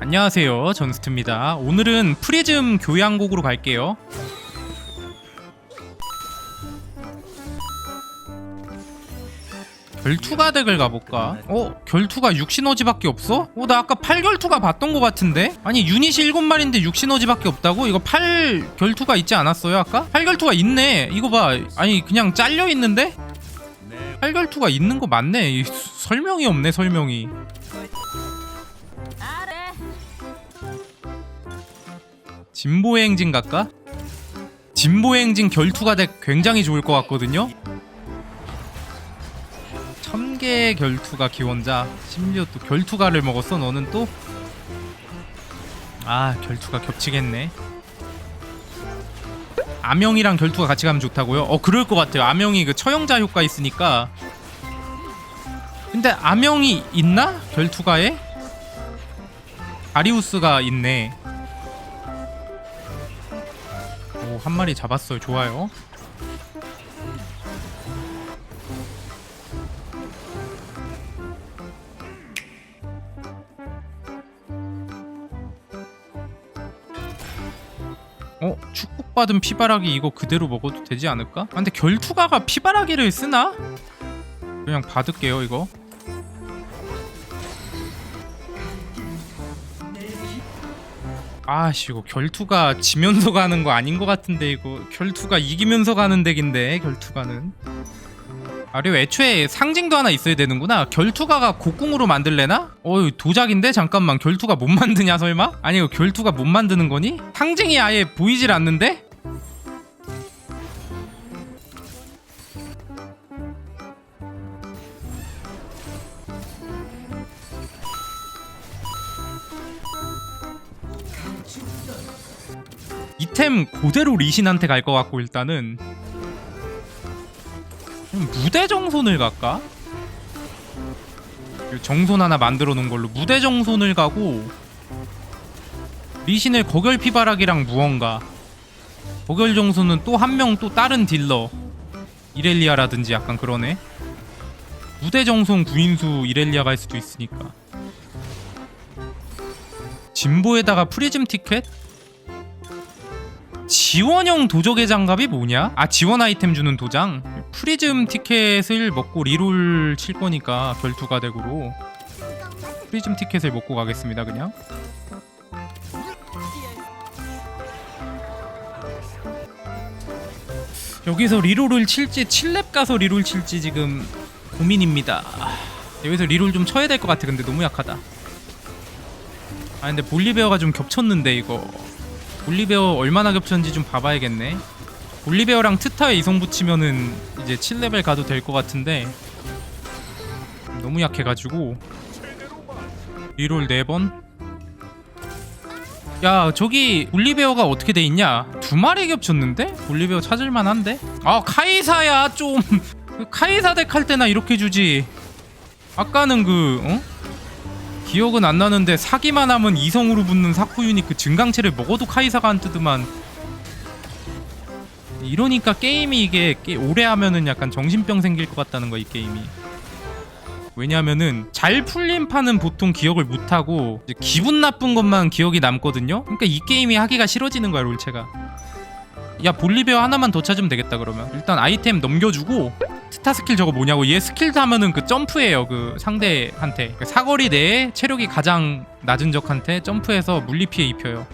안녕하세요 전스트입니다 오늘은 프리즘 교양곡으로 갈게요 결투가 덱을 가볼까? 어? 결투가 6시너지밖에 없어? 어? 나 아까 8결투가 봤던 것 같은데? 아니 유닛이 7마리인데 6시너지밖에 없다고? 이거 8결투가 있지 않았어요 아까? 8결투가 있네 이거 봐 아니 그냥 잘려있는데? 8결투가 있는 거 맞네 이 설명이 없네 설명이 진보행진 갈까? 진보행진 결투가 덱 굉장히 좋을 것 같거든요. 천개 결투가 기원자 심지어 또 결투가를 먹었어 너는 또? 아 결투가 겹치겠네. 암영이랑 결투가 같이 가면 좋다고요? 어 그럴 것 같아요. 암영이 그 처형자 효과 있으니까. 근데 암영이 있나? 결투가에? 다리우스가 있네. 오, 한 마리 잡았어요. 좋아요. 어? 축복받은 피바라기 이거 그대로 먹어도 되지 않을까? 아, 근데 결투가가 피바라기를 쓰나? 그냥 받을게요 이거 아씨 이거 결투가 지면서 가는 거 아닌 것 같은데 이거 결투가 이기면서 가는 덱인데 결투가는 아 그리고 애초에 상징도 하나 있어야 되는구나 결투가가 곡궁으로 만들래나? 어이 도작인데 잠깐만 결투가 못 만드냐 설마? 아니 이거 결투가 못 만드는 거니? 상징이 아예 보이질 않는데? 이템 그대로 리신한테 갈 것 같고 일단은. 무대 정손을 갈까? 그 정손 하나 만들어 놓은 걸로 무대 정손을 가고 리신을 거결 피바락이랑 무언가. 거결 정손은 또 한 명 또 다른 딜러. 이렐리아라든지 약간 그러네. 무대 정손 구인수 이렐리아 갈 수도 있으니까. 진보에다가 프리즘 티켓? 지원형 도적의 장갑이 뭐냐? 아 지원 아이템 주는 도장? 프리즘 티켓을 먹고 리롤 칠 거니까 결투가 덱으로. 프리즘 티켓을 먹고 가겠습니다 그냥. 여기서 리롤을 칠지 7렙 가서 리롤 칠지 지금 고민입니다. 여기서 리롤 좀 쳐야 될 것 같아. 근데 너무 약하다. 아 근데 볼리베어가 좀 겹쳤는데 이거 올리베어 얼마나 겹쳤는지 좀 봐봐야겠네. 올리베어랑 트타에 이성 붙이면은 이제 7레벨 가도 될 것 같은데 너무 약해가지고. 리롤 4번. 야 저기 올리베어가 어떻게 돼 있냐? 두 마리 겹쳤는데? 올리베어 찾을만한데? 아 카이사야 좀. 카이사 덱 할 때나 이렇게 주지. 아까는 그 어? 기억은 안 나는데 사기만 하면 이성으로 붙는 사쿠 유닛 그 증강체를 먹어도 카이사가 안 뜨더만. 이러니까 게임이 이게 게- 오래 하면은 약간 정신병 생길 것 같다는 거야 이 게임이. 왜냐면은 잘 풀린 판은 보통 기억을 못하고 기분 나쁜 것만 기억이 남거든요? 그러니까 이 게임이 하기가 싫어지는 거야 롤체가 야 볼리베어 하나만 더 찾으면 되겠다 그러면. 일단 아이템 넘겨주고 스타 스킬 저거 뭐냐고. 얘 스킬 하면은 그 점프해요 그 상대한테. 그 사거리 내에 체력이 가장 낮은 적한테 점프해서 물리 피해 입혀요.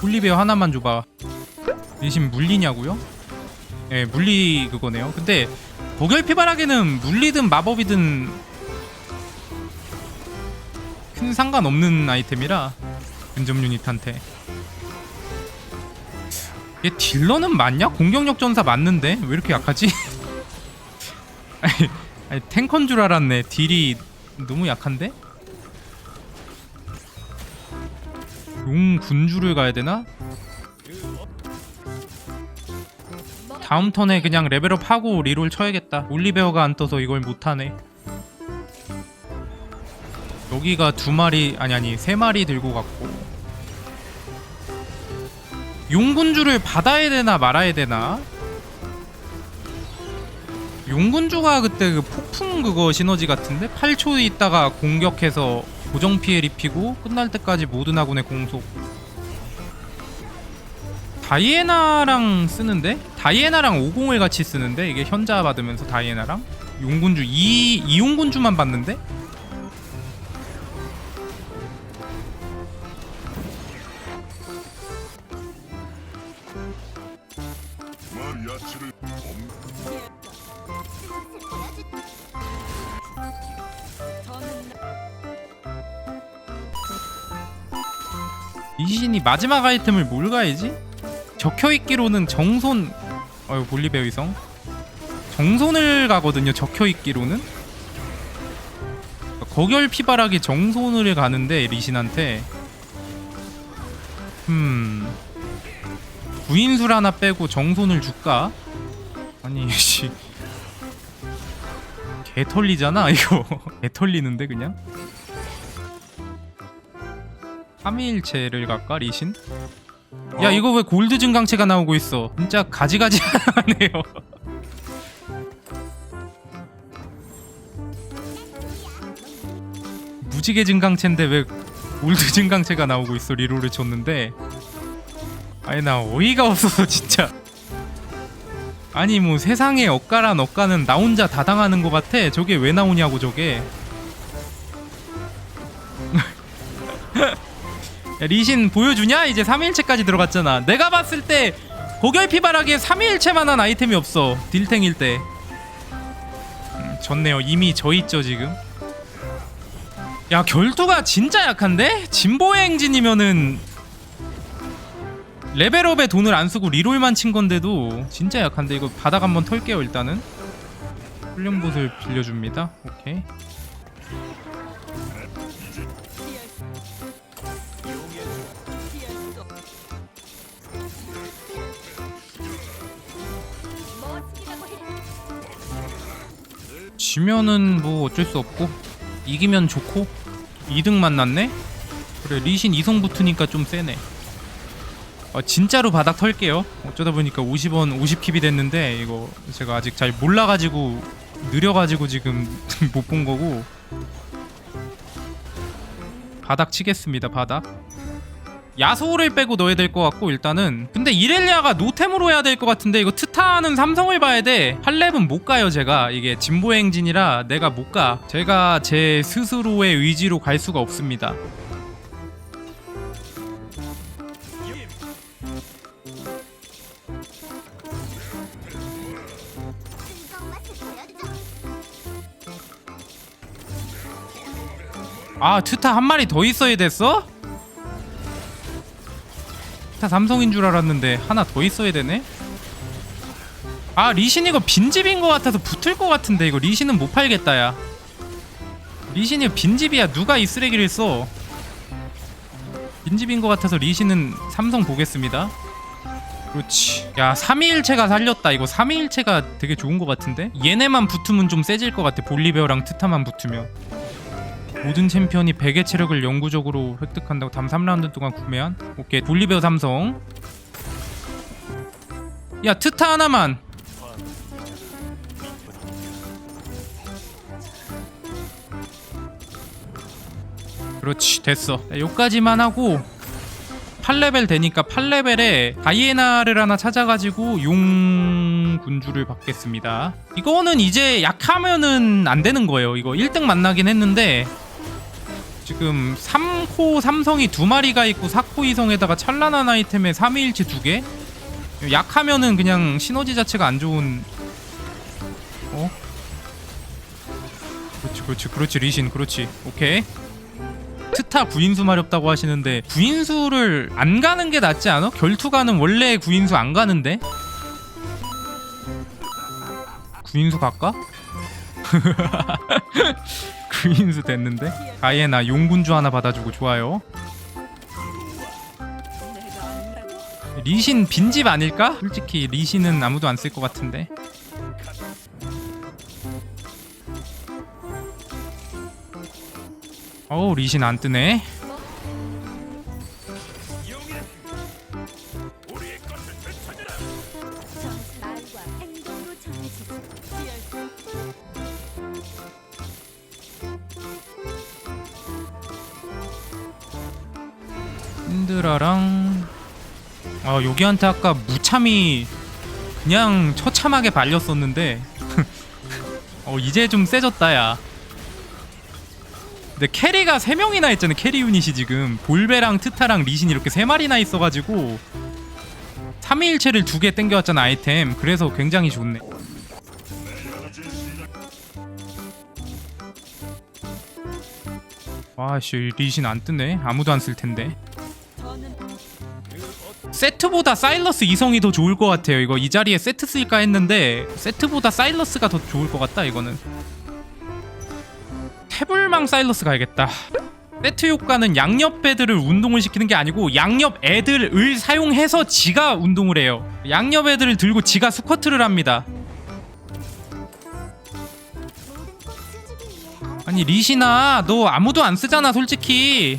볼리베어 하나만 줘봐. 대신 물리냐고요? 예 물리 그거네요. 근데 독일 피바라기는 물리든 마법이든 큰 상관없는 아이템이라 근접 유닛한테 얘 딜러는 맞냐? 공격력 전사 맞는데 왜 이렇게 약하지? 아니, 아니 탱커인 줄 알았네 딜이 너무 약한데? 용 군주를 가야 되나? 다음 턴에 그냥 레벨업 하고 리롤 쳐야겠다. 올리베어가 안 떠서 이걸 못하네. 여기가 두 마리 아니 아니 세 마리 들고 갔고. 용군주를 받아야 되나 말아야 되나? 용군주가 그때 그 폭풍 그거 시너지 같은데? 8초 있다가 공격해서 고정 피해 입히고 끝날 때까지 모든 아군의 공속 다이애나랑 쓰는데? 다이애나랑 50을 같이 쓰는데? 이게 현자 받으면서 다이애나랑? 용군주 이 이용군주만 받는데? 이신이 마지막 아이템을 뭘 가야지? 적혀있기로는 정손 어유 볼리베어 위성. 정손을 가거든요 적혀있기로는. 거결 피바락이 정손을 가는데 리신한테. 음 구인술 하나 빼고 정손을 줄까? 아니 씨. 개털리잖아 이거. 개털리는데 그냥? 3일체를 갈까 리신? 야 이거 왜 골드 증강체가 나오고 있어? 진짜 가지가지하네요. 무지개 증강체인데 왜 골드 증강체가 나오고 있어? 리로를 줬는데. 아니 나 어이가 없어서 진짜. 아니 뭐 세상에 억가란 억가는 나 혼자 다 당하는 것 같아. 저게 왜 나오냐고 저게 야, 리신 보여주냐? 이제 3일체까지 들어갔잖아. 내가 봤을 때 고결 피바라기에 3일체만한 아이템이 없어. 딜탱일 때. 음, 좋네요. 이미 져 있죠 지금. 야 결투가 진짜 약한데? 진보의 행진이면은 레벨업에 돈을 안 쓰고 리롤만 친 건데도 진짜 약한데 이거 바닥 한번 털게요 일단은. 훈련봇을 빌려줍니다. 오케이. 지면은 뭐 어쩔 수 없고 이기면 좋고 2등 만났네? 그래 리신 이성 붙으니까 좀 세네. 아, 진짜로 바닥 털게요? 어쩌다 보니까 50원 50킵이 됐는데 이거 제가 아직 잘 몰라가지고 느려가지고 지금 못 본 거고. 바닥 치겠습니다 바닥 야소를 빼고 넣어야 될 것 같고 일단은 근데 이렐리아가 노템으로 해야 될 것 같은데 이거 트타는 삼성을 봐야 돼. 할렙은 못 가요 제가. 이게 진보 행진이라 내가 못가. 제가 제 스스로의 의지로 갈 수가 없습니다. 아 트타 한 마리 더 있어야 됐어? 트타 삼성인 줄 알았는데 하나 더 있어야 되네? 아 리신 이거 빈집인 것 같아서 붙을 것 같은데 이거 리신은 못 팔겠다 야. 리신이 빈집이야. 누가 이 쓰레기를 써? 빈집인 것 같아서 리신은 삼성 보겠습니다. 그렇지. 야 3위일체가 살렸다. 이거 3위일체가 되게 좋은 것 같은데? 얘네만 붙으면 좀 세질 것 같아. 볼리베어랑 트타만 붙으면 모든 챔피언이 100의 체력을 영구적으로 획득한다고 담 3라운드 동안 구매한 오케이 볼리베어 삼성. 야 트타 하나만. 그렇지 됐어. 야, 요까지만 하고 8레벨 되니까 8레벨에 다이애나를 하나 찾아가지고 용 군주를 받겠습니다. 이거는 이제 약하면은 안 되는 거예요. 이거 1등 만나긴 했는데 지금 3코 삼성이 두 마리가 있고 4코 이성에다가 찬란한 아이템에 3위일체 두 개? 약하면은 그냥 시너지 자체가 안 좋은 어? 그렇지 그렇지 그렇지 리신 그렇지 오케이 트타 구인수 마렵다고 하시는데 구인수를 안 가는 게 낫지 않아? 결투가는 원래 구인수 안 가는데? 구인수 갈까? 구인수 됐는데? 가이에나 용군주 하나 받아주고 좋아요 리신 빈집 아닐까? 솔직히 리신은 아무도 안 쓸 것 같은데 어우 리신 안 뜨네 아 여기한테 아까 무참히 그냥 처참하게 발렸었는데. 어 이제 좀 세졌다 야. 근데 캐리가 3명이나 있잖아 캐리 유닛이 지금. 볼베랑 트타랑 리신 이렇게 3마리나 있어가지고 3위일체를 두개 땡겨왔잖아 아이템. 그래서 굉장히 좋네. 와씨 리신 안 뜨네. 아무도 안 쓸 텐데 세트보다 사일러스 이성이 더 좋을 것 같아요. 이거 이 자리에 세트 쓸까 했는데 세트보다 사일러스가 더 좋을 것 같다 이거는. 태블망 사일러스 가야겠다. 세트 효과는 양옆 애들을 운동을 시키는 게 아니고 양옆 애들을 사용해서 지가 운동을 해요. 양옆 애들을 들고 지가 스쿼트를 합니다. 아니 리시나 너 아무도 안 쓰잖아 솔직히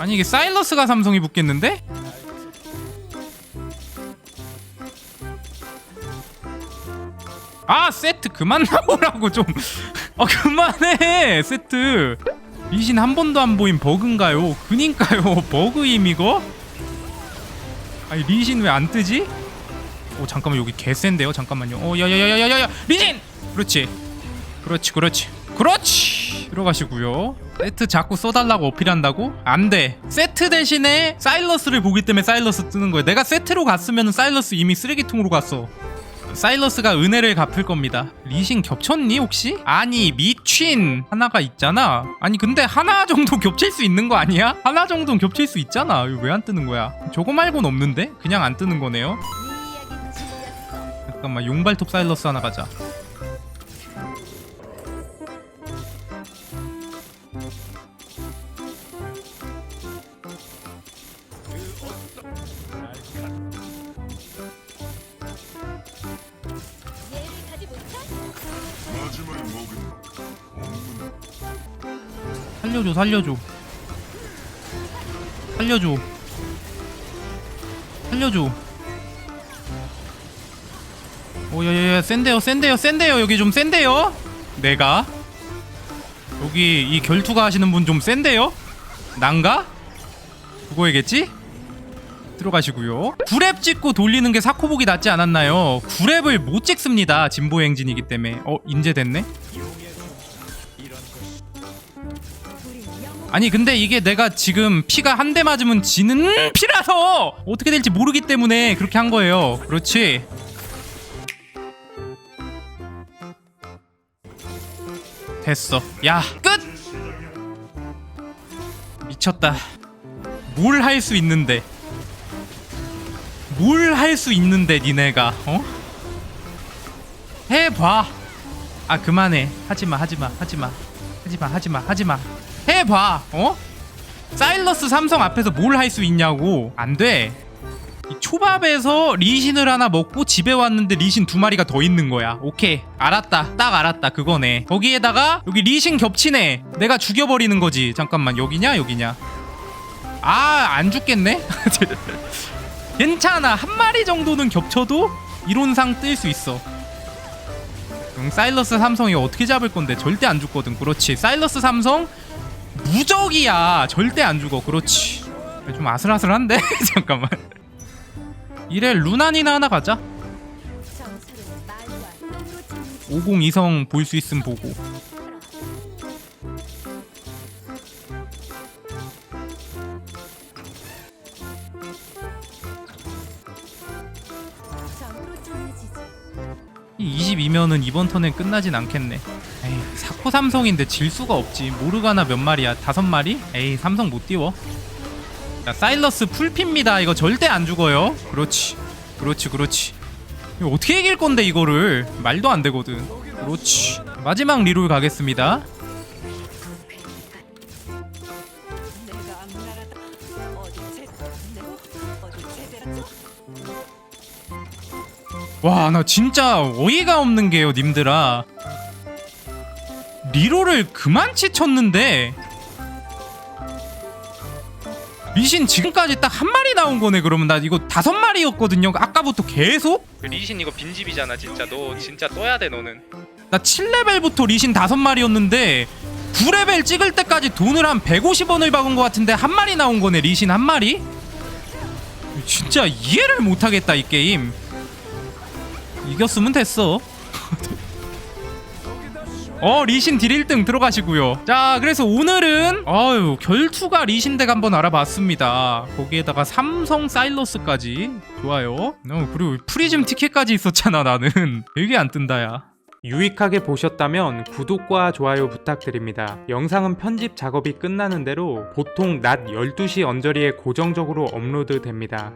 아니 이게 사일러스가 삼성이 붙겠는데? 아 세트 그만 나오라고 좀. 아 그만해 세트. 리신 한 번도 안 보인 버그인가요? 그니까요 버그임 이거? 아니 리신 왜 안 뜨지? 오 잠깐만 여기 개센데요 잠깐만요. 어 야야야야야야 리신. 그렇지. 그렇지 그렇지 그렇지 들어가시고요. 세트 자꾸 써달라고 어필한다고? 안 돼. 세트 대신에 사일러스를 보기 때문에 사일러스 뜨는 거야. 내가 세트로 갔으면 사일러스 이미 쓰레기통으로 갔어. 사일러스가 은혜를 갚을 겁니다. 리신 겹쳤니 혹시? 아니 미친 하나가 있잖아. 아니 근데 하나 정도 겹칠 수 있는 거 아니야? 하나 정도는 겹칠 수 있잖아. 왜 안 뜨는 거야? 저거 말고는 없는데? 그냥 안 뜨는 거네요. 잠깐만 용발톱 사일러스 하나 가자. 살려줘 살려줘. 살려줘. 살려줘. 오야야야 센데요 센데요 센데요 여기 좀 센데요. 내가 여기 이 결투가 하시는 분 좀 센데요. 난가? 그거이겠지? 들어가시고요. 구랩 찍고 돌리는 게 사코복이 낫지 않았나요? 구랩을 못 찍습니다. 진보 행진이기 때문에. 어 인제됐네. 아니 근데 이게 내가 지금 피가 한 대 맞으면 지는 피라서 어떻게 될지 모르기 때문에 그렇게 한 거예요. 그렇지. 됐어. 야 끝. 미쳤다. 뭘 할 수 있는데? 뭘 할 수 있는데 니네가 어? 해봐. 아 그만해. 하지마 하지마 하지마 하지마 하지마 하지마. 해봐. 어? 사일러스 삼성 앞에서 뭘 할 수 있냐고. 안 돼. 이 초밥에서 리신을 하나 먹고 집에 왔는데 리신 두 마리가 더 있는 거야. 오케이. 알았다. 딱 알았다. 그거네. 거기에다가 여기 리신 겹치네. 내가 죽여버리는 거지. 잠깐만. 여기냐? 여기냐? 아, 안 죽겠네? 괜찮아. 한 마리 정도는 겹쳐도 이론상 뜰 수 있어. 응, 사일러스 삼성이 어떻게 잡을 건데 절대 안 죽거든. 그렇지. 사일러스 삼성 무적이야. 절대 안 죽어. 그렇지. 좀 아슬아슬한데? 잠깐만. 이래 루난이나 하나 가자. 50 이성 볼 수 있음 보고. 22면은 이번 턴엔 끝나진 않겠네. 에이 사코 삼성인데 질 수가 없지. 모르가나 몇 마리야? 다섯 마리? 에이 삼성 못 띄워. 자 사일러스 풀핍니다. 이거 절대 안 죽어요. 그렇지. 그렇지 그렇지. 이거 어떻게 이길 건데 이거를? 말도 안 되거든. 그렇지. 마지막 리롤 가겠습니다. 와 나 진짜 어이가 없는 게요 님들아. 리로를 그만치 쳤는데. 리신 지금까지 딱 한 마리 나온 거네 그러면. 나 이거 다섯 마리였거든요. 아까부터 계속? 리신 이거 빈집이잖아 진짜. 너 진짜 떠야 돼 너는. 나 7레벨부터 리신 다섯 마리였는데 9레벨 찍을 때까지 돈을 한 150원을 박은 것 같은데 한 마리 나온 거네 리신 한 마리? 진짜 이해를 못하겠다 이 게임 이겼으면 됐어. 어 리신 딜 1등 들어가시고요. 자 그래서 오늘은 아유 결투가 리신 덱 한번 알아봤습니다. 거기에다가 삼성 사일러스까지. 좋아요. 어, 그리고 프리즘 티켓까지 있었잖아 나는. 되게 안 뜬다 야. 유익하게 보셨다면 구독과 좋아요 부탁드립니다. 영상은 편집 작업이 끝나는 대로 보통 낮 12시 언저리에 고정적으로 업로드 됩니다.